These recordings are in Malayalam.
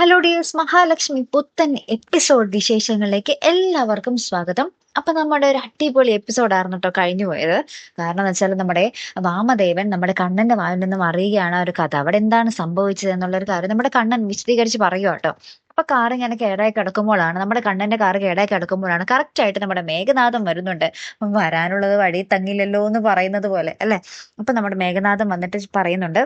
ഹലോ ഡിയേഴ്സ് മഹാലക്ഷ്മി പുത്തൻ എപ്പിസോഡ് വിശേഷങ്ങളിലേക്ക് എല്ലാവർക്കും സ്വാഗതം. അപ്പൊ നമ്മുടെ ഒരു അടിപൊളി എപ്പിസോഡായിരുന്നു കേട്ടോ കഴിഞ്ഞു പോയത്. കാരണം എന്ന് വെച്ചാൽ നമ്മുടെ വാമദേവൻ നമ്മുടെ കണ്ണന്റെ വായിൽ നിന്നും അറിയുകയാണ് ആ ഒരു കഥ. അവിടെ എന്താണ് സംഭവിച്ചത് എന്നുള്ള ഒരു കാര്യം നമ്മുടെ കണ്ണൻ വിശദീകരിച്ച് പറയുക കേട്ടോ അപ്പൊ കാർ ഇങ്ങനെ കേടായി കിടക്കുമ്പോഴാണ് നമ്മുടെ കണ്ണന്റെ കാർ കേടായി കിടക്കുമ്പോഴാണ് കറക്റ്റ് ആയിട്ട് നമ്മുടെ മേഘനാഥം വരുന്നുണ്ട്. വരാനുള്ളത് വഴി തങ്ങില്ലല്ലോ എന്ന് പറയുന്നത് പോലെ അല്ലെ? അപ്പൊ നമ്മുടെ മേഘനാഥം വന്നിട്ട് പറയുന്നുണ്ട്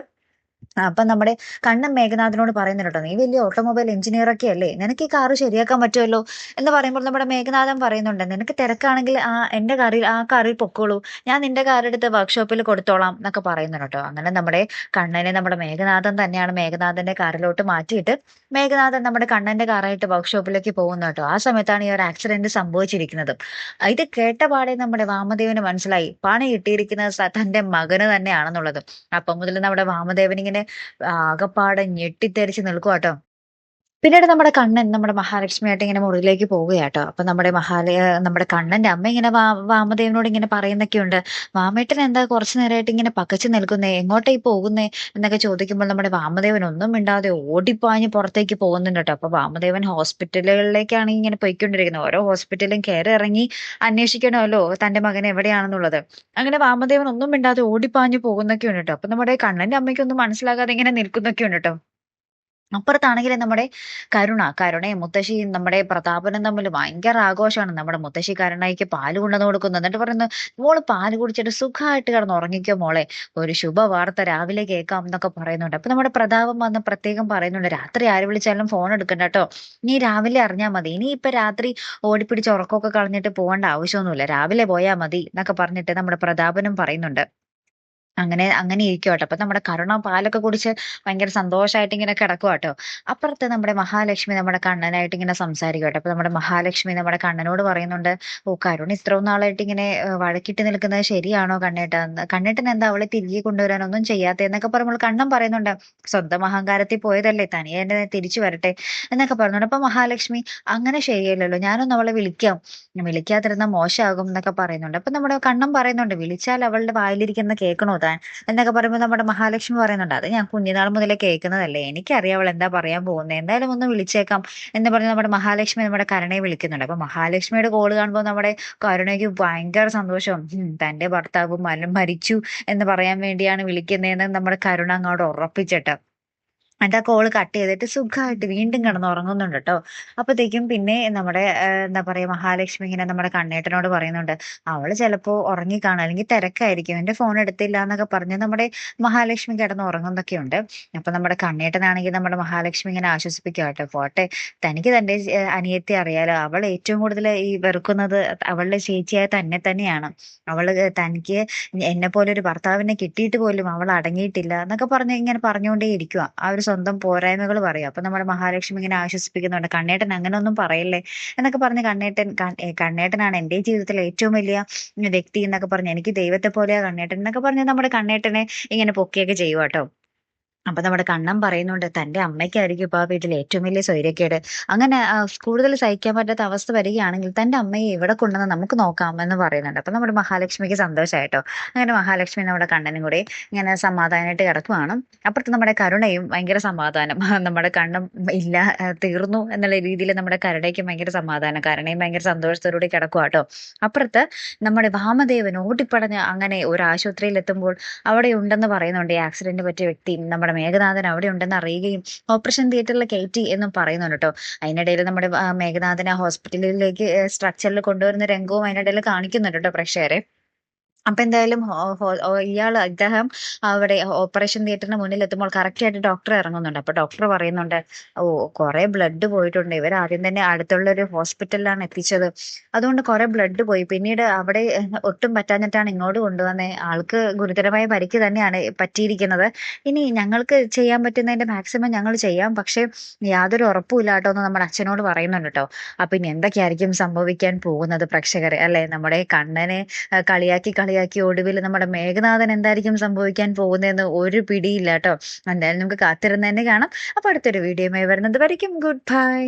അപ്പൊ നമ്മുടെ കണ്ണൻ മേഘനാഥനോട് പറയുന്നുണ്ടോ നീ വലിയ ഓട്ടോമൊബൈൽ എഞ്ചിനീയർ ഒക്കെ അല്ലേ? നിനക്ക് ഈ കാറ് ശരിയാക്കാൻ പറ്റുമല്ലോ? എന്ന് പറയുമ്പോൾ നമ്മുടെ മേഘനാഥൻ പറയുന്നുണ്ട് നിനക്ക് തിരക്കാണെങ്കിൽ ആ എന്റെ കാറിൽ ആ കാറിൽ പൊക്കോളൂ. ഞാൻ നിന്റെ കാർ എടുത്ത് വർക്ക്ഷോപ്പിൽ കൊടുത്തോളാം എന്നൊക്കെ പറയുന്നുണ്ടോ അങ്ങനെ നമ്മുടെ കണ്ണനെ നമ്മുടെ മേഘനാഥൻ തന്നെയാണ് മേഘനാഥന്റെ കാറിലോട്ട് മാറ്റിയിട്ട് മേഘനാഥൻ നമ്മുടെ കണ്ണന്റെ കാറായിട്ട് വർക്ക്ഷോപ്പിലേക്ക് പോകുന്നു കേട്ടോ. ആ സമയത്താണ് ഈ ഒരു ആക്സിഡന്റ് സംഭവിച്ചിരിക്കുന്നത്. ഇത് കേട്ട പാടെ നമ്മുടെ വാമദേവന് മനസ്സിലായി. പണി കിട്ടിയിരിക്കുന്നത് തന്റെ മകന് തന്നെയാണെന്നുള്ളത്. അപ്പം മുതൽ നമ്മുടെ വാമദേവൻ ഇങ്ങനെ ആകപ്പാടെ ഞെട്ടിത്തെറിച്ച് നിൽക്കുക കേട്ടോ പിന്നീട് നമ്മുടെ കണ്ണൻ നമ്മുടെ മഹാലക്ഷ്മിയായിട്ട് ഇങ്ങനെ മുറിയിലേക്ക് പോവുകയാട്ടോ. അപ്പൊ നമ്മുടെ മഹാല നമ്മുടെ കണ്ണന്റെ അമ്മ ഇങ്ങനെ വാമദേവനോട് ഇങ്ങനെ പറയുന്നൊക്കെയുണ്ട്. വാമേട്ടൻ എന്താ കുറച്ചു നേരമായിട്ട് ഇങ്ങനെ പകച്ചു നിൽക്കുന്നേ? എങ്ങോട്ടേ പോകുന്നേ? എന്നൊക്കെ ചോദിക്കുമ്പോൾ നമ്മുടെ വാമദേവൻ ഒന്നും മിണ്ടാതെ ഓടിപ്പാഞ്ഞ് പുറത്തേക്ക് പോകുന്നുണ്ട് കേട്ടോ. അപ്പൊ വാമദേവൻ ഹോസ്പിറ്റലുകളിലേക്കാണ് ഇങ്ങനെ പോയിക്കൊണ്ടിരിക്കുന്നത്. ഓരോ ഹോസ്പിറ്റലും കയറി ഇറങ്ങി അന്വേഷിക്കണമല്ലോ തന്റെ മകൻ എവിടെയാണെന്നുള്ളത്. അങ്ങനെ വാമദേവൻ ഒന്നും മിണ്ടാതെ ഓടിപ്പാഞ്ഞ് പോകുന്നൊക്കെ ഉണ്ട് കേട്ടോ. അപ്പൊ നമ്മുടെ കണ്ണന്റെ അമ്മയ്ക്കൊന്നും മനസ്സിലാകാതെ ഇങ്ങനെ നിൽക്കുന്നൊക്കെ ഉണ്ട് കേട്ടോ. അപ്പുറത്താണെങ്കിൽ നമ്മുടെ കരുണ കരുണയും മുത്തശ്ശിയും നമ്മുടെ പ്രതാപനും തമ്മിൽ ഭയങ്കര ആഘോഷമാണ്. നമ്മുടെ മുത്തശ്ശി കരുണയ്ക്ക് പാൽ കൊണ്ടുവന്ന് കൊടുക്കുന്നു. എന്നിട്ട് പറയുന്നു മോൾ പാൽ കുടിച്ചിട്ട് സുഖമായിട്ട് കിടന്ന് ഉറങ്ങിക്കോ മോളെ. ഒരു ശുഭ വാർത്ത രാവിലെ കേൾക്കാം എന്നൊക്കെ പറയുന്നുണ്ട്. അപ്പൊ നമ്മുടെ പ്രതാപം വന്ന് പ്രത്യേകം പറയുന്നുണ്ട് രാത്രി ആര് വിളിച്ചാലും ഫോൺ എടുക്കണ്ട കേട്ടോ നീ രാവിലെ അറിഞ്ഞാൽ മതി. ഇനി ഇപ്പൊ രാത്രി ഓടിപ്പിടിച്ച് ഉറക്കമൊക്കെ കളഞ്ഞിട്ട് പോകേണ്ട ആവശ്യമൊന്നുമില്ല. രാവിലെ പോയാൽ മതി എന്നൊക്കെ പറഞ്ഞിട്ട് നമ്മുടെ പ്രതാപനും പറയുന്നുണ്ട്. അങ്ങനെ അങ്ങനെ ഇരിക്കും കേട്ടോ അപ്പൊ നമ്മുടെ കരുണ പാലൊക്കെ കുടിച്ച് ഭയങ്കര സന്തോഷമായിട്ട് ഇങ്ങനെ കിടക്കും കേട്ടോ അപ്പുറത്ത് നമ്മുടെ മഹാലക്ഷ്മി നമ്മുടെ കണ്ണനായിട്ട് ഇങ്ങനെ സംസാരിക്കും കേട്ടോ അപ്പൊ നമ്മുടെ മഹാലക്ഷ്മി നമ്മുടെ കണ്ണനോട് പറയുന്നുണ്ട് ഓ കരുണ ഇത്രയും നാളായിട്ട് ഇങ്ങനെ വഴക്കിട്ട് നിൽക്കുന്നത് ശരിയാണോ കണ്ണേട്ട? കണ്ണേട്ടൻ എന്താ അവളെ തിരികെ കൊണ്ടുവരാനൊന്നും ചെയ്യാത്തതെന്നൊക്കെ പറയുമ്പോൾ കണ്ണൻ പറയുന്നുണ്ട് സ്വന്തം അഹങ്കാരത്തിൽ പോയതല്ലേ തനിയെ എന്നെ തിരിച്ചു വരട്ടെ എന്നൊക്കെ പറയുന്നുണ്ട്. അപ്പൊ മഹാലക്ഷ്മി അങ്ങനെ ശരിയല്ലല്ലോ ഞാനൊന്ന് അവളെ വിളിക്കാം. വിളിക്കാതിരുന്ന മോശമാകും എന്നൊക്കെ പറയുന്നുണ്ട്. അപ്പൊ നമ്മുടെ കണ്ണൻ പറയുന്നുണ്ട് വിളിച്ചാൽ അവളുടെ വായിലിരിക്കുന്ന കേൾക്കണോ? താൻ എന്നൊക്കെ പറയുമ്പോൾ നമ്മുടെ മഹാലക്ഷ്മി പറയുന്നുണ്ട്. അത് ഞാൻ കുഞ്ഞുനാൾ മുതലേ കേൾക്കുന്നതല്ലേ. എനിക്കറിയാം അവൾ എന്താ പറയാൻ പോകുന്നത് എന്തായാലും ഒന്ന് വിളിച്ചേക്കാം എന്ന് പറഞ്ഞ് നമ്മുടെ മഹാലക്ഷ്മി നമ്മുടെ കരുണയെ വിളിക്കുന്നുണ്ട്. അപ്പൊ മഹാലക്ഷ്മിയുടെ കോൾ കാണുമ്പോൾ നമ്മുടെ കരുണയ്ക്ക് ഭയങ്കര സന്തോഷം. തന്റെ ഭർത്താവ് മരിച്ചു എന്ന് പറയാൻ വേണ്ടിയാണ് വിളിക്കുന്നതെന്ന് നമ്മുടെ കരുണ അങ്ങോട്ട് ഉറപ്പിച്ചിട്ട്. എന്നിട്ട് ആ കോൾ കട്ട് ചെയ്തിട്ട് സുഖമായിട്ട് വീണ്ടും കിടന്നുറങ്ങുന്നുണ്ട് കേട്ടോ അപ്പത്തേക്കും പിന്നെ നമ്മുടെ എന്താ പറയാ മഹാലക്ഷ്മി ഇങ്ങനെ നമ്മുടെ കണ്ണേട്ടനോട് പറയുന്നുണ്ട് അവൾ ചിലപ്പോ ഉറങ്ങിക്കാണും അല്ലെങ്കിൽ തിരക്കായിരിക്കും എന്റെ ഫോൺ എടുത്തില്ല എന്നൊക്കെ പറഞ്ഞ് നമ്മുടെ മഹാലക്ഷ്മി കിടന്ന് ഉറങ്ങുന്നൊക്കെ ഉണ്ട്. അപ്പൊ നമ്മുടെ കണ്ണേട്ടനാണെങ്കിൽ നമ്മുടെ മഹാലക്ഷ്മി ഇങ്ങനെ ആശ്വസിപ്പിക്കുക കേട്ടോ പോട്ടെ തനിക്ക് തന്റെ അനിയത്തെ അറിയാലോ അവൾ ഏറ്റവും കൂടുതൽ ഈ വെറുക്കുന്നത് അവളുടെ ചേച്ചിയായ തന്നെ തന്നെയാണ്. അവൾ തനിക്ക് എന്നെ പോലെ ഒരു ഭർത്താവിനെ കിട്ടിയിട്ട് പോലും അവൾ അടങ്ങിയിട്ടില്ല എന്നൊക്കെ പറഞ്ഞ് ഇങ്ങനെ പറഞ്ഞുകൊണ്ടേ ഇരിക്കുക ആ ഒരു സ്വന്തം പോരായ്മകൾ പറയും. അപ്പൊ നമ്മുടെ മഹാലക്ഷ്മി ഇങ്ങനെ ആശ്വസിപ്പിക്കുന്നുണ്ട്. കണ്ണേട്ടൻ അങ്ങനെ ഒന്നും പറയല്ലേ? എന്നൊക്കെ പറഞ്ഞ് കണ്ണേട്ടൻ കണ്ണേട്ടനാണ് എന്റെ ജീവിതത്തിലെ ഏറ്റവും വലിയ വ്യക്തി എന്നൊക്കെ പറഞ്ഞ് എനിക്ക് ദൈവത്തെ പോലെയാ കണ്ണേട്ടൻ എന്നൊക്കെ പറഞ്ഞ് നമ്മുടെ കണ്ണേട്ടനെ ഇങ്ങനെ പൊക്കിയൊക്കെ ചെയ്യുവാട്ടോ അപ്പൊ നമ്മുടെ കണ്ണം പറയുന്നുണ്ട് തന്റെ അമ്മയ്ക്കായിരിക്കും ഇപ്പൊ ആ വീട്ടിൽ ഏറ്റവും വലിയ സ്വൈര്യക്കേട് അങ്ങനെ കൂടുതൽ സഹിക്കാൻ പറ്റാത്ത അവസ്ഥ വരികയാണെങ്കിൽ തന്റെ അമ്മയെ ഇവിടെ കൊണ്ടുവന്ന് നമുക്ക് നോക്കാം എന്ന് പറയുന്നുണ്ട്. അപ്പൊ നമ്മുടെ മഹാലക്ഷ്മിക്ക് സന്തോഷമായിട്ടോ അങ്ങനെ മഹാലക്ഷ്മി നമ്മുടെ കണ്ണനും കൂടി ഇങ്ങനെ സമാധാനമായിട്ട് കിടക്കുവാണ്. അപ്പുറത്ത് നമ്മുടെ കരുണയും ഭയങ്കര സമാധാനം. നമ്മുടെ കണ്ണും ഇല്ല തീർന്നു എന്നുള്ള രീതിയിൽ നമ്മുടെ കരുണയ്ക്കും ഭയങ്കര സമാധാനം. കരുണയും ഭയങ്കര സന്തോഷത്തോടുകൂടി കിടക്കുക കേട്ടോ അപ്പുറത്ത് നമ്മുടെ വാമദേവൻ ഓടിപ്പടഞ്ഞ് അങ്ങനെ ഒരു ആശുപത്രിയിൽ എത്തുമ്പോൾ അവിടെ ഉണ്ടെന്ന് പറയുന്നുണ്ട് ഈ ആക്സിഡന്റ് പറ്റിയ വ്യക്തി. നമ്മുടെ നമ്മുടെ മേഘനാഥൻ അവിടെ ഉണ്ടെന്ന് അറിയുകയും ഓപ്പറേഷൻ തിയേറ്ററിൽ കയറ്റി എന്നും പറയുന്നുണ്ട് കേട്ടോ. അതിനിടയിൽ നമ്മുടെ മേഘനാഥനെ ഹോസ്പിറ്റലിലേക്ക് സ്ട്രക്ചറിൽ കൊണ്ടുവരുന്ന രംഗവും അതിനിടയിൽ കാണിക്കുന്നുണ്ട് കേട്ടോ പ്രേക്ഷകരെ. അപ്പൊ എന്തായാലും ഇയാൾ ഇദ്ദേഹം അവിടെ ഓപ്പറേഷൻ തിയേറ്ററിന് മുന്നിൽ എത്തുമ്പോൾ കറക്റ്റ് ആയിട്ട് ഡോക്ടർ ഇറങ്ങുന്നുണ്ട്. അപ്പൊ ഡോക്ടർ പറയുന്നുണ്ട് ഓ കുറെ ബ്ലഡ് പോയിട്ടുണ്ട്. ഇവർ ആദ്യം തന്നെ അടുത്തുള്ള ഒരു ഹോസ്പിറ്റലിലാണ് എത്തിച്ചത്. അതുകൊണ്ട് കുറെ ബ്ലഡ് പോയി. പിന്നീട് അവിടെ ഒട്ടും പറ്റാഞ്ഞിട്ടാണ് ഇങ്ങോട്ട് കൊണ്ടുവന്നത് ആൾക്ക് ഗുരുതരമായ പരിക്ക് തന്നെയാണ് പറ്റിയിരിക്കുന്നത്. ഇനി ഞങ്ങൾക്ക് ചെയ്യാൻ പറ്റുന്നതിന്റെ മാക്സിമം ഞങ്ങൾ ചെയ്യാം. പക്ഷേ യാതൊരു ഉറപ്പും കേട്ടോ എന്ന് നമ്മുടെ അച്ഛനോട് പറയുന്നുണ്ട് കേട്ടോ അപ്പൊ ഇനി എന്തൊക്കെയായിരിക്കും സംഭവിക്കാൻ പോകുന്നത് പ്രേക്ഷകരെ? അല്ലെ? നമ്മുടെ കണ്ണനെ കളിയാക്കി കളി കളിയാക്കി ഒടുവിൽ നമ്മുടെ മേഘനാഥൻ എന്തായിരിക്കും സംഭവിക്കാൻ പോകുന്നതെന്ന് ഒരു പിടിയില്ല കേട്ടോ. എന്തായാലും നമുക്ക് കാത്തിരുന്ന് തന്നെ കാണാം. അപ്പൊ അടുത്തൊരു വീഡിയോ വരുന്നത് വരയ്ക്കും. Good bye